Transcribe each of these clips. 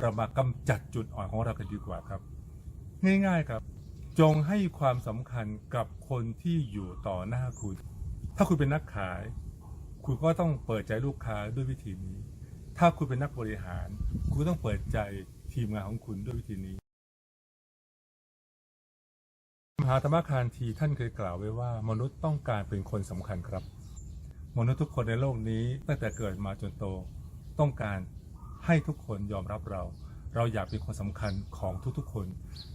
เรามากำจัดจุดอ่อนของเรากันดีกว่าครับ ง่ายๆครับ จงให้ความสำคัญกับคนที่อยู่ต่อหน้าคุณ ถ้าคุณเป็นนักขาย คุณก็ต้องเปิดใจลูกค้าด้วยวิธีนี้ ถ้าคุณเป็นนักบริหาร คุณต้องเปิดใจทีมงานของคุณด้วยวิธีนี้มหาธรรมคานทีท่านเคยกล่าวไว้ว่ามนุษย์ต้องการเป็นคนสำคัญครับ มนุษย์ทุกคนในโลกนี้ตั้งแต่เกิดมาจนโต ต้องการ ให้ทุกคนยอมรับเรา เราอยากเป็นคนสำคัญของทุกๆ คน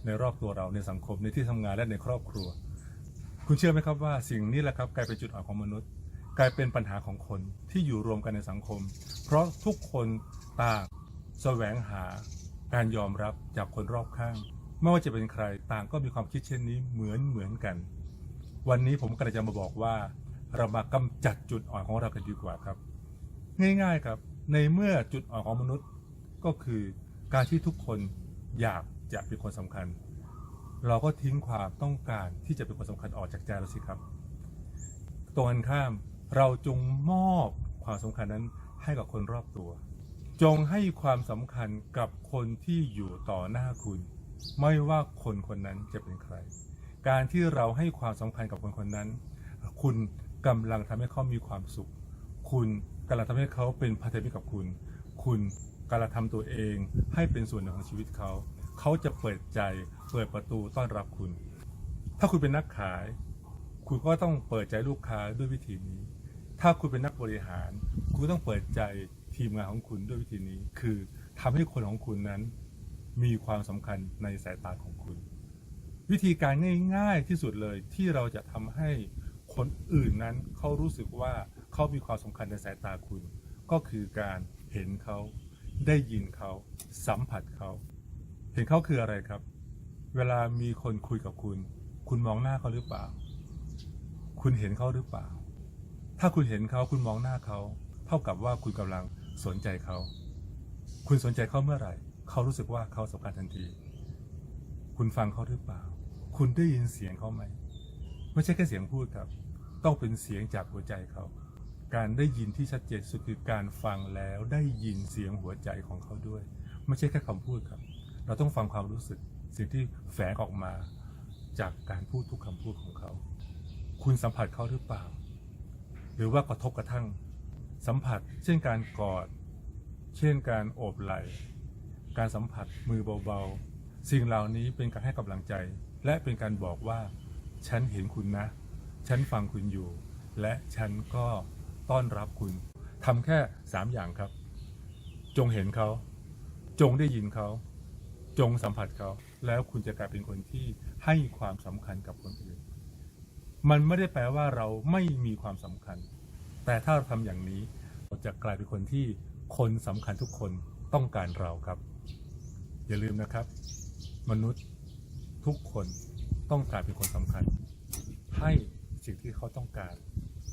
ในรอบตัวเราในสังคมในที่ทำงานและในครอบครัว คุณเชื่อไหมครับว่าสิ่งนี้แหละครับกลายเป็นจุดอ่อนของมนุษย์ กลายเป็นปัญหาของคนที่อยู่รวมกันในสังคม เพราะทุกคนต่างแสวงหาการยอมรับจากคนรอบข้าง ไม่ว่าจะเป็นใครต่างก็มีความคิดเช่นนี้เหมือนเหมือนกัน วันนี้ผมกำลังจะมาบอกว่า เรามากำจัดจุดอ่อนของเรากันดีกว่าครับ ง่าย ๆครับ ในเมื่อจุดอ่อนของมนุษย์ก็คือการที่ทุกคนอยากจะเป็นคนสำคัญ เราก็ทิ้งความต้องการที่จะเป็นคนสำคัญออกจากใจเราสิครับตรงกันข้ามเราจงมอบความสำคัญนั้นให้กับคนรอบตัว จงให้ความสำคัญกับคนที่อยู่ต่อหน้าคุณ ไม่ว่าคนคนนั้นจะเป็นใคร การที่เราให้ความสำคัญกับคนคนนั้น คุณกำลังทำให้เขามีความสุข คุณ กำลังทำให้เขาเป็นพันธมิตรกับคุณ คุณกำลังทำตัวเองให้เป็นส่วนหนึ่งของชีวิตเขา เขาจะเปิดใจเปิดประตูต้อนรับคุณ ถ้าคุณเป็นนักขาย คุณก็ต้องเปิดใจลูกค้าด้วยวิธีนี้ ถ้าคุณเป็นนักบริหาร คุณต้องเปิดใจทีมงานของคุณด้วยวิธีนี้ คือทำให้คนของคุณนั้น มีความสำคัญในสายตาของคุณ วิธีการง่าย ๆที่สุดเลยที่เราจะทำให้คนอื่นนั้นเขารู้สึกว่า เขามีความสำคัญในสายตาคุณ ก็คือการเห็นเขาได้ยินเขาสัมผัสเขาเห็นเขาคืออะไรครับ เวลามีคนคุยกับคุณ คุณมองหน้าเขาหรือเปล่า คุณเห็นเขาหรือเปล่า ถ้าคุณเห็นเขาคุณมองหน้าเขา เท่ากับว่าคุณกำลังสนใจเขา คุณสนใจเขาเมื่อไหร่ เขารู้สึกว่าเขาสำคัญทันที คุณฟังเขาหรือเปล่า คุณได้ยินเสียงเขาไหม ไม่ใช่แค่เสียงพูดครับ ต้องเป็นเสียงจากหัวใจเขา การได้ยินที่ชัดเจนสุดคือการฟังแล้วได้ยินเสียงหัวใจของเขาด้วย ไม่ใช่แค่คำพูดครับ เราต้องฟังความรู้สึกสิ่งที่แฝงออกมาจากการพูดทุกคำพูดของเขา คุณสัมผัสเขาหรือเปล่า หรือว่ากระทบกระทั่ง สัมผัส เช่นการกอด เช่นการโอบไหล่การสัมผัสมือเบาๆ สิ่งเหล่านี้เป็นการให้กำลังใจ และเป็นการบอกว่า ฉันเห็นคุณนะ ฉันฟังคุณอยู่ และฉันก็ ต้อนรับคุณทำแค่สามอย่างครับ จงเห็นเขา จงได้ยินเขา จงสัมผัสเขา แล้วคุณจะกลายเป็นคนที่ให้ความสำคัญกับคนอื่น มันไม่ได้แปลว่าเราไม่มีความสำคัญ แต่ถ้าเราทำอย่างนี้เราจะกลายเป็นคนที่คนสำคัญทุกคนต้องการเราครับ อย่าลืมนะครับ มนุษย์ทุกคนต้องการเป็นคนสำคัญ ให้สิ่งที่เขาต้องการ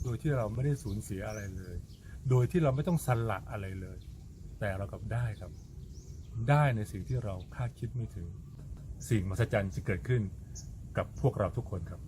โดยที่เราไม่ได้สูญเสียอะไรเลย โดยที่เราไม่ต้องสละอะไรเลย แต่เรากลับได้ครับ ได้ในสิ่งที่เราคาดคิดไม่ถึง สิ่งมหัศจรรย์จะเกิดขึ้นกับพวกเราทุกคนครับ